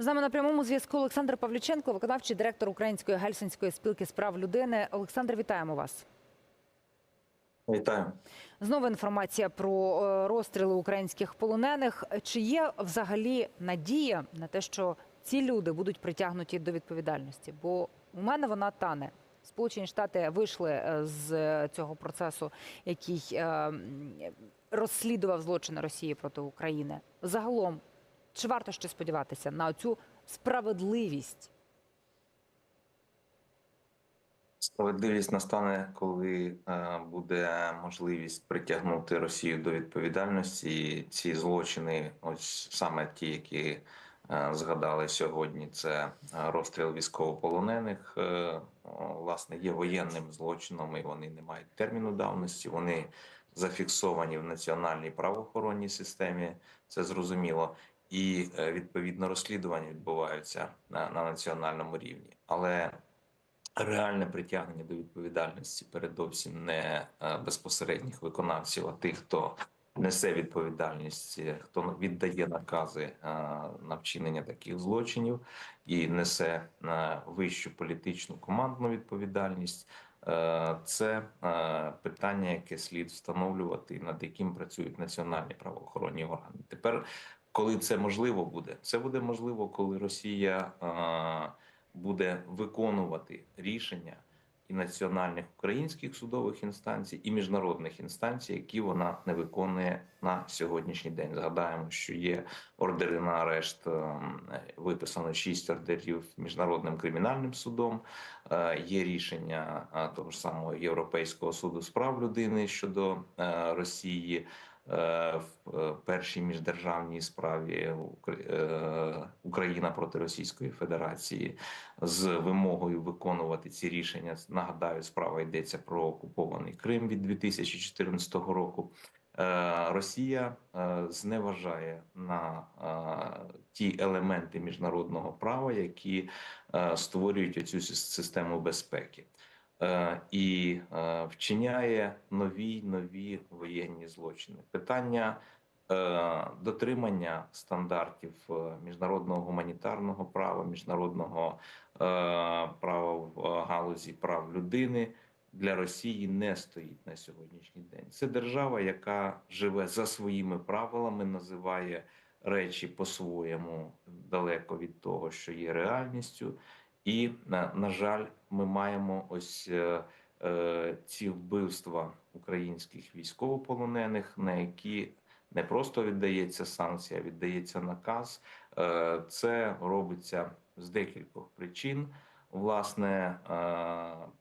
З нами на прямому зв'язку Олександр Павлюченко, виконавчий директор Української гельсінської спілки з прав людини. Олександр, вітаємо вас. Вітаю. Знову інформація про е, розстріли українських полонених. Чи є взагалі надія на те, що ці люди будуть притягнуті до відповідальності? Бо у мене вона тане. Сполучені Штати вийшли е, з цього процесу, який е, розслідував злочини Росії проти України. Загалом, чи варто ще сподіватися на цю справедливість? Справедливість настане, коли е, буде можливість притягнути Росію до відповідальності. І ці злочини, ось саме ті, які е, згадали сьогодні, це е, розстріл військовополонених. Власне, є воєнним злочином, і вони не мають терміну давності. Вони зафіксовані в національній правоохоронній системі. Це зрозуміло. І е, відповідно розслідування відбуваються на, на національному рівні. Але реальне притягнення до відповідальності передовсім не е, безпосередніх виконавців, а тих, хто несе відповідальність, хто віддає накази е, на вчинення таких злочинів і несе вищу політичну командну відповідальність. Це питання, яке слід встановлювати, над яким працюють національні правоохоронні органи. Тепер, коли це можливо буде, це буде можливо, коли Росія буде виконувати рішення і національних українських судових інстанцій, і міжнародних інстанцій, які вона не виконує на сьогоднішній день. Згадаємо, що є ордери на арешт, ем, виписано шість ордерів міжнародним кримінальним судом. Е, Є рішення е, того ж самого Європейського суду з прав людини щодо е, Росії. Е, В е, першій міждержавній справі е, Україна проти Російської Федерації з вимогою виконувати ці рішення. Нагадаю, справа йдеться про окупований Крим від 2014 року. Росія зневажає на ті елементи міжнародного права, які створюють оцю систему безпеки. Е, І е, вчиняє нові нові воєнні злочини. Питання е, дотримання стандартів міжнародного гуманітарного права, міжнародного права в галузі прав людини для Росії не стоїть на сьогоднішній день. Це держава, яка живе за своїми правилами, називає речі по-своєму далеко від того, що є реальністю. І на жаль, ми маємо ось е, е, ці вбивства українських військовополонених, на які не просто віддається санкція, віддається наказ. Е, Це робиться з декількох причин. Власне,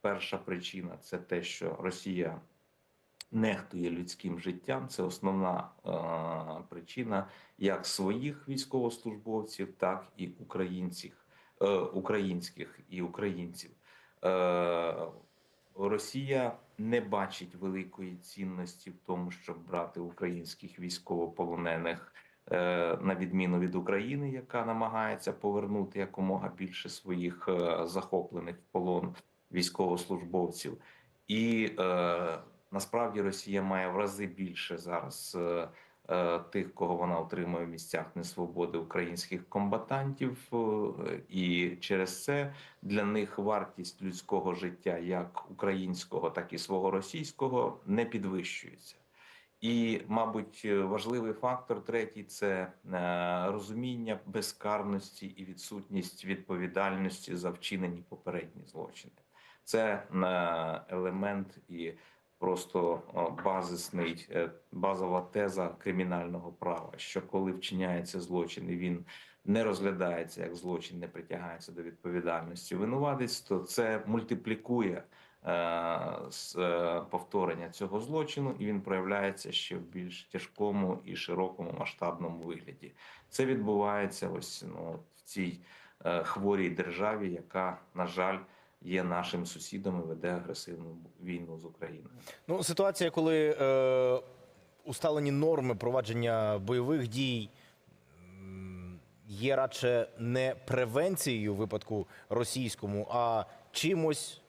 перша причина це те, що Росія нехтує людським життям. Це основна причина як своїх військовослужбовців, так і українців, українських і українців. Е, Росія не бачить великої цінності в тому, щоб брати українських військовополонених е, на відміну від України, яка намагається повернути якомога більше своїх е, захоплених в полон військовослужбовців, і е, насправді Росія має в рази більше зараз. Е, Тих, кого вона отримує в місцях несвободи українських комбатантів, е, і через це для них вартість людського життя, як українського, так і свого російського, не підвищується. І, мабуть, важливий фактор третій це е, розуміння безкарності і відсутність відповідальності за вчинені попередні злочини. Це елемент і просто базисний, е, базова теза кримінального права, що коли вчиняється злочин, і він не розглядається як злочин, не притягається до відповідальності винуватець, то це мультиплікує е, е, повторення цього злочину, і він проявляється ще в більш тяжкому і широкому масштабному вигляді. Це відбувається ось ну в цій хворій державі, яка на жаль є нашим сусідом і веде агресивну війну з Україною. Ну, ситуація, коли е, усталені норми провадження бойових дій є радше не превенцією випадку російському, а чимось,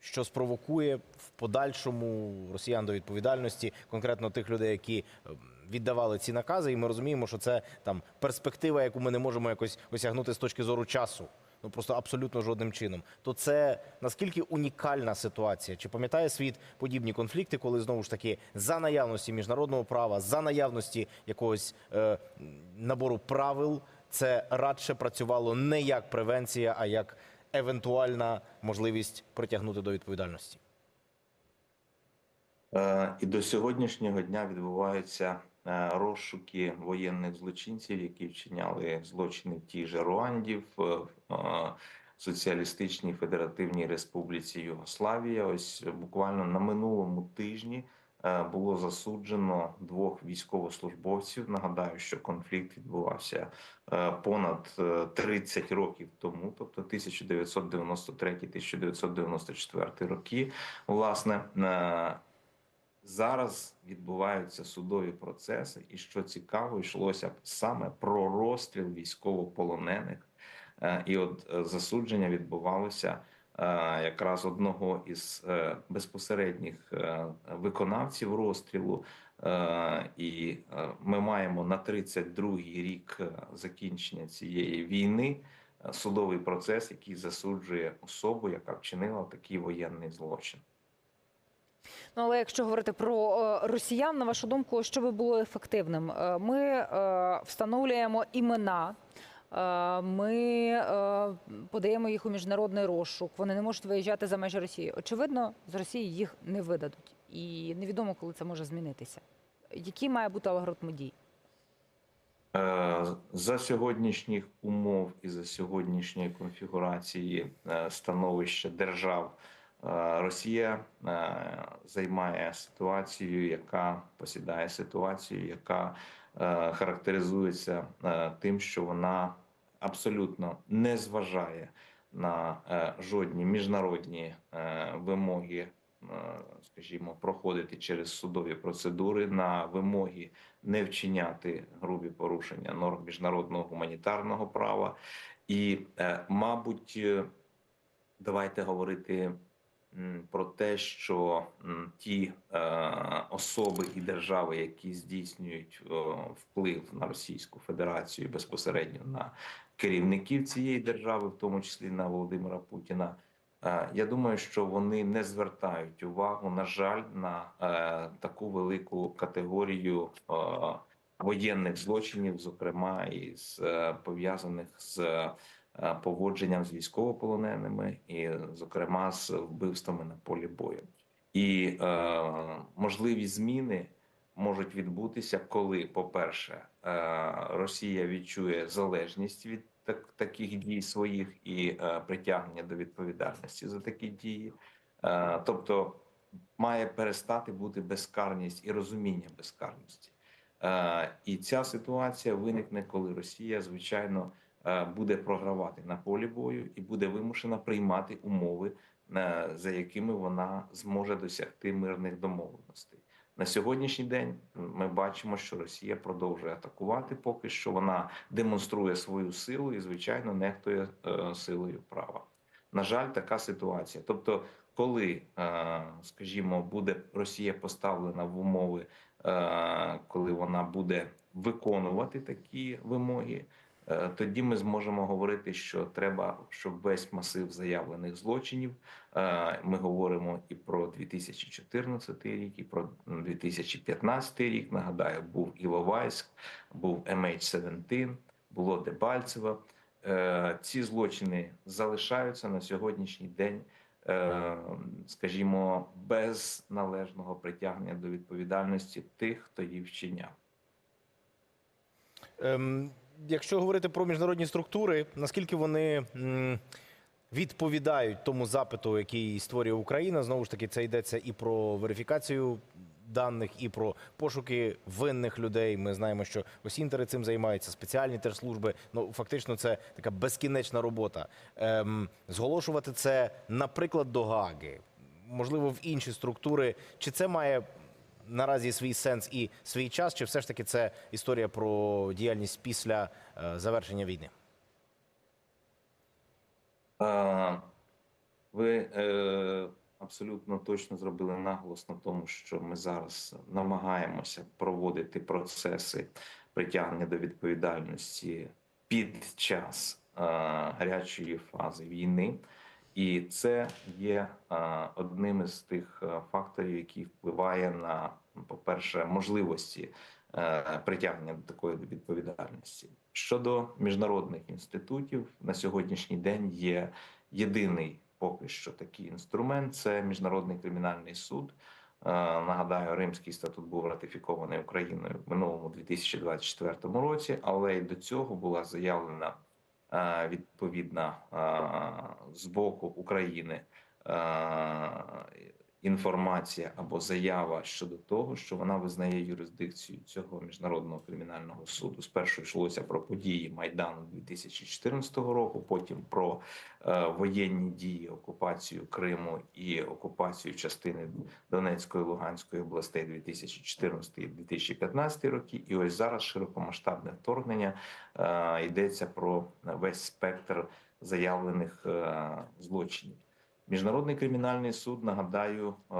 що спровокує в подальшому росіян до відповідальності, конкретно тих людей, які е, віддавали ці накази, і ми розуміємо, що це там перспектива, яку ми не можемо якось осягнути з точки зору часу. Ну просто абсолютно жодним чином. То це наскільки унікальна ситуація? Чи пам'ятає світ подібні конфлікти, коли знову ж таки за наявності міжнародного права, за наявності якогось е, набору правил, це радше працювало не як превенція, а як евентуальна можливість притягнути до відповідальності? Е, І до сьогоднішнього дня відбуваються розшуки воєнних злочинців, які вчиняли злочини в тій же Руанді, в е, Соціалістичній Федеративній Республіці Югославія. Ось буквально на минулому тижні е, було засуджено двох військовослужбовців. Нагадаю, що конфлікт відбувався е, понад е, 30 років тому, тобто 1993-1994 роки. Власне, е, Зараз відбуваються судові процеси, і що цікаво, йшлося саме про розстріл військовополонених. Е, І от е, засудження відбувалося е, якраз одного із безпосередніх виконавців розстрілу. І ми маємо на 32-й рік закінчення цієї війни судовий процес, який засуджує особу, яка вчинила такий воєнний злочин. Ну, але якщо говорити про е, росіян, на вашу думку, що би було ефективним? Е, Ми е, встановлюємо імена. Ми подаємо їх у міжнародний розшук. Вони не можуть виїжджати за межі Росії. Очевидно, з Росії їх не видадуть, і невідомо, коли це може змінитися. Який має бути алгоритм дій? За сьогоднішніх умов і за сьогоднішньої конфігурації становища держав Росія е, займає ситуацію, яка посідає ситуацію, яка е, характеризується е, тим, що вона абсолютно не зважає на е, жодні міжнародні е, вимоги, е, скажімо, проходити через судові процедури на вимоги не вчиняти грубі порушення норм міжнародного гуманітарного права. І, е, мабуть, е, давайте говорити про те, що ті е, особи і держави, які здійснюють вплив на Російську Федерацію безпосередньо на керівників цієї держави, в тому числі на Володимира Путіна. Е, Я думаю, що вони не звертають увагу, на жаль, на е, таку велику категорію воєнних злочинів, зокрема і з пов'язаних з поводженням з військовополоненими, і, зокрема, з вбивствами на полі бою. І е, можливі зміни можуть відбутися, коли, по-перше, е, Росія відчує залежність від так, таких дій своїх і е, притягнення до відповідальності за такі дії. Е, тобто має перестати бути безкарність і розуміння безкарності. Е, і ця ситуація виникне, коли Росія, звичайно, е, буде програвати на полі бою і буде вимушена приймати умови, е, за якими вона зможе досягти мирних домовленостей. На сьогоднішній день ми бачимо, що Росія продовжує атакувати. Поки що вона демонструє свою силу і, звичайно, нехтує е, силою права. На жаль, така ситуація. Тобто, коли, е, скажімо, буде Росія поставлена в умови, е, коли вона буде виконувати такі вимоги, е, тоді ми зможемо говорити, що треба, щоб весь масив заявлених злочинів. е, Ми говоримо і про 2014 рік, і про 2015 рік. Нагадаю, був Іловайськ, був MH17, було Дебальцево. Е, Ці злочини залишаються на сьогоднішній день е, скажімо, без належного притягнення до відповідальності тих, хто їх вчиняв. Ем, якщо говорити про міжнародні структури, наскільки вони відповідають тому запиту, який створює Україна, знову ж таки, це йдеться і про верифікацію даних, і про пошуки винних людей. Ми знаємо, що осінтери цим займаються, спеціальні теж служби. Ну фактично, це така безкінечна робота. Ем, зголошувати це, наприклад, до Гаги, можливо, в інші структури. Чи це має наразі свій сенс і свій час, чи все ж таки це історія про діяльність після е, завершення війни? Ви е, абсолютно точно зробили наголос на тому, що ми зараз намагаємося проводити процеси притягнення до відповідальності під час е, гарячої фази війни. І це є одним із тих е, факторів, який впливає на, по-перше, можливості е, притягнення до такої відповідальності. Щодо міжнародних інститутів, на сьогоднішній день є єдиний поки що такий інструмент це міжнародний кримінальний суд. Е, Нагадаю, Римський статут був ратифікований Україною в минулому 2024 році, але й до цього була заявлена відповідна е, з боку України е, інформація або заява щодо того, що вона визнає юрисдикцію цього міжнародного кримінального суду. Спершу йшлося про події майдану 2014 року, потім про е, воєнні дії, окупацію Криму і окупацію частини Донецької Луганської областей 2014 і 2015 роки. І ось зараз широкомасштабне вторгнення е, йдеться про весь спектр заявлених е, злочинів. Міжнародний кримінальний суд, нагадаю, е,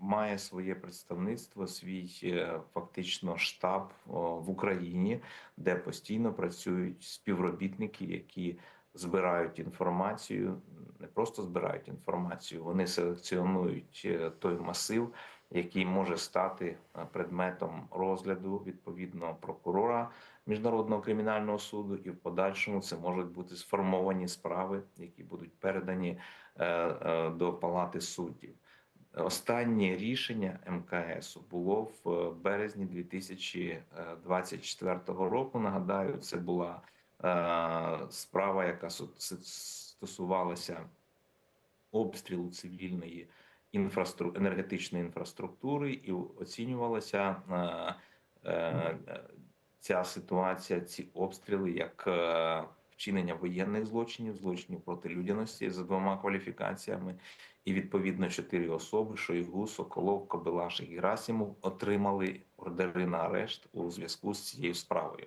має своє представництво, свій е, фактично штаб е, в Україні, де постійно працюють співробітники, які збирають інформацію, не просто збирають інформацію, вони селекціонують той масив, який може стати предметом розгляду відповідно прокурора міжнародного кримінального суду, і в подальшому це можуть бути сформовані справи, які будуть передані до палати суддів. Останнє рішення МКС було в березні 2024 року. Нагадаю, це була е, справа, яка стосувалася обстрілу цивільної інфрастру... енергетичної інфраструктури, і оцінювалася е, е, ця ситуація, ці обстріли як е, вчинення воєнних злочинів, злочинів проти людяності за двома кваліфікаціями. І відповідно чотири особи: Шойгу, Соколов, Кобилаш і Герасимов отримали ордери на арешт у зв'язку з цією справою.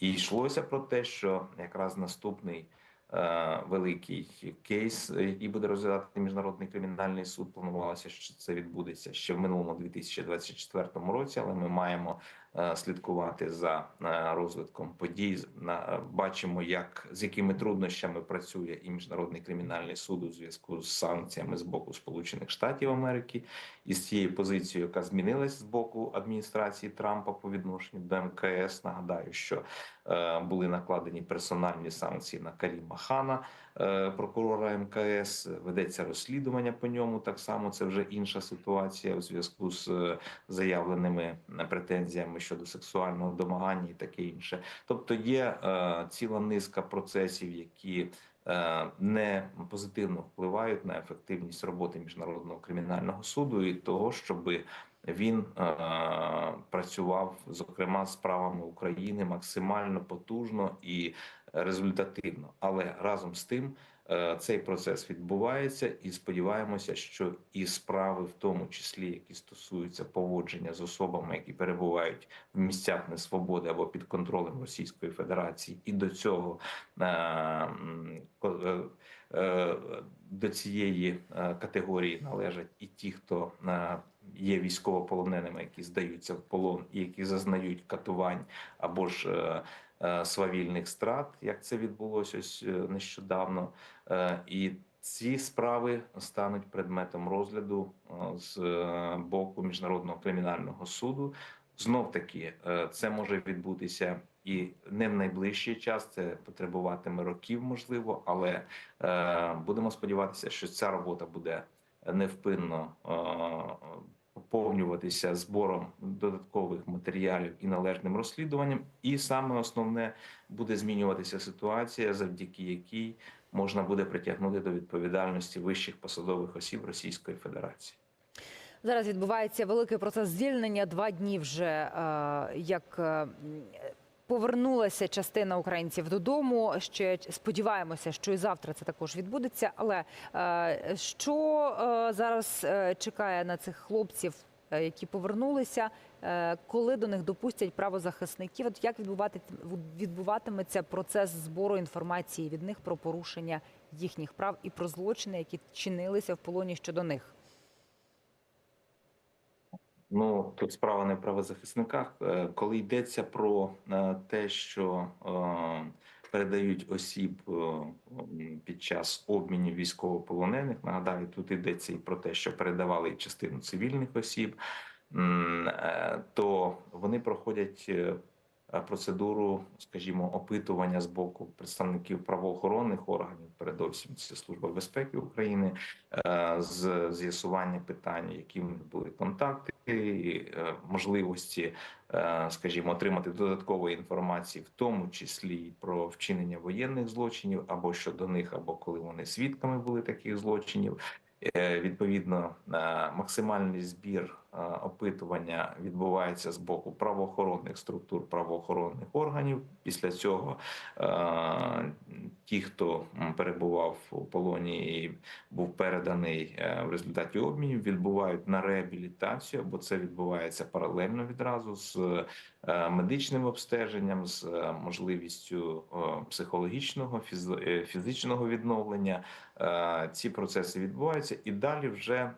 І йшлося про те, що якраз наступний е, великий кейс, який буде розглядати міжнародний кримінальний суд, планувалося, що це відбудеться ще в минулому 2024 році. Але ми маємо слідкувати за е, розвитком подій. Е, бачимо, як з якими труднощами працює і міжнародний кримінальний суд у зв'язку з санкціями з боку Сполучених Штатів Америки і з цією позицією, яка змінилась з боку адміністрації Трампа по відношенню до МКС. Нагадаю, що е, були накладені персональні санкції на Каріма Хана, е, прокурора МКС. Ведеться розслідування по ньому. Так само це вже інша ситуація у зв'язку з е, заявленими претензіями щодо сексуального домагання і таке інше. Тобто є е, ціла низка процесів, які е, не позитивно впливають на ефективність роботи міжнародного кримінального суду і того, щоб він е, працював зокрема з справами України максимально потужно і результативно. Але разом з тим е, цей процес відбувається, і сподіваємося, що і справи, в тому числі які стосуються поводження з особами, які перебувають в місцях несвободи або під контролем Російської Федерації, і до цього е, е, до цієї категорії належать і ті, хто є військовополоненими, які здаються в полон і які зазнають катувань або ж свавільних страт, як це відбулося ось е, нещодавно. Е, І ці справи стануть предметом розгляду е, з е, боку міжнародного кримінального суду. Знов таки, е, це може відбутися і не в найближчий час. Це потребуватиме років, можливо, але е, будемо сподіватися, що ця робота буде невпинно поповнюватися збором додаткових матеріалів і належним розслідуванням. І саме основне буде змінюватися ситуація, завдяки якій можна буде притягнути до відповідальності вищих посадових осіб Російської Федерації. Зараз відбувається великий процес звільнення. Два дні вже е, як е, повернулася частина українців додому. Ще сподіваємося, що і завтра це також відбудеться. Але е, що е, зараз е, чекає на цих хлопців? які повернулися, коли до них допустять правозахисників? От як відбувати відбуватиметься процес збору інформації від них про порушення їхніх прав і про злочини, які чинилися в полоні щодо них? Ну тут справа не в правозахисниках. Е, Коли йдеться про е, те, що е, передають осіб під час обмінів військовополонених, нагадаю, тут йдеться і про те, що передавали частину цивільних осіб, то вони проходять. Е, Процедуру, скажімо, опитування з боку представників правоохоронних органів, передовсім це Служба безпеки України, е, з з'ясування питань, які були контакти, е, можливості, скажімо, отримати додаткової інформації, в тому числі про вчинення воєнних злочинів, або щодо них, або коли вони свідками були таких злочинів. Відповідно, максимальний збір опитування відбувається з боку правоохоронних структур правоохоронних органів. Після цього е, ті, хто перебував у полоні і був переданий е, в результаті обмінів, відбувають на реабілітацію, або це відбувається паралельно відразу з е, медичним обстеженням, з е, можливістю е, психологічного фіз- е, фізичного відновлення. Е, Ці процеси відбуваються, і далі вже е,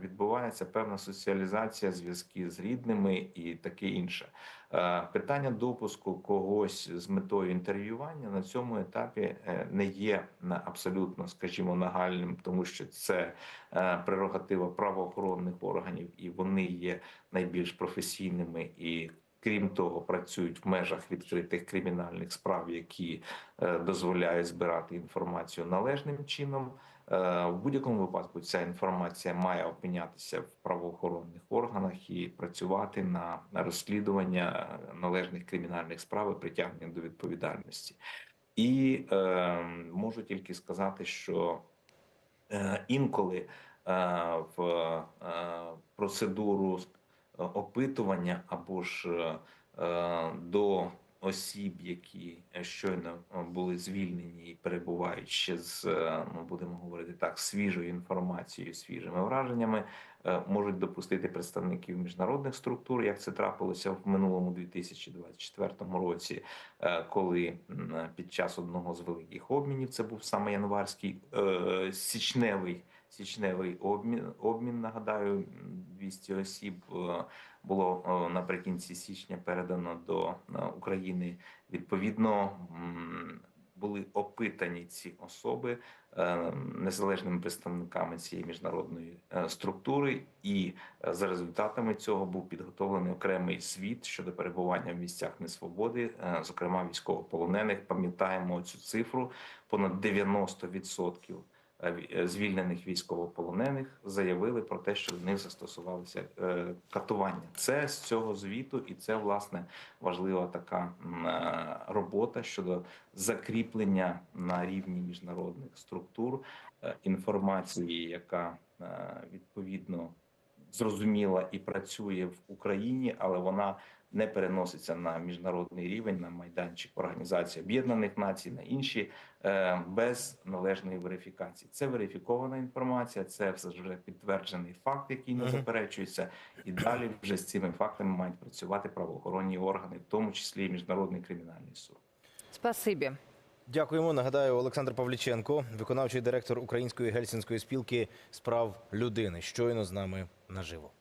відбувається певна соціалізація, зв'язки з рідними і таке інше. Е, Питання допуску когось з метою інтерв'ювання на цьому етапі не є абсолютно, скажімо, нагальним, тому що це прерогатива правоохоронних органів, і вони є найбільш професійними і. Крім того, працюють в межах відкритих кримінальних справ, які е, дозволяють збирати інформацію належним чином. Е, В будь-якому випадку ця інформація має опинятися в правоохоронних органах і працювати на розслідування належних кримінальних справ і притягнення до відповідальності. І е, можу тільки сказати, що е, інколи е, в е, процедуру е, опитування або ж е, до осіб, які щойно е, були звільнені і перебувають ще з е, ну будемо говорити так, свіжою інформацією, свіжими враженнями, е, можуть допустити представників міжнародних структур, як це трапилося в минулому 2024 році, е, коли під час одного з великих обмінів це був саме январський е, січневий. Січневий обмін обмін нагадаю 200 осіб е, було е, наприкінці січня передано до е, України. Відповідно були опитані ці особи незалежними представниками цієї міжнародної структури, і за результатами цього був підготовлений окремий звіт щодо перебування в місцях несвободи, зокрема військовополонених. Пам'ятаємо цю цифру понад 90% е, ві- е, звільнених військовополонених заявили про те, що до них застосувалися е, катування. Це з цього звіту, і це власне важлива така е, робота щодо закріплення на рівні міжнародних структур е, інформації, яка е, відповідно зрозуміла і працює в Україні, але вона не переноситься на міжнародний рівень, на майданчик Організації Об'єднаних Націй, на інші е, без належної верифікації. Це верифікована інформація, це все ж вже підтверджений факт, який не заперечується, і далі вже з цими фактами мають працювати правоохоронні органи, в тому числі і міжнародний кримінальний суд. Спасибі. Дякуємо. Нагадаю, Олександр Павліченко, виконавчий директор Української гельсінської спілки з прав людини, щойно з нами наживо.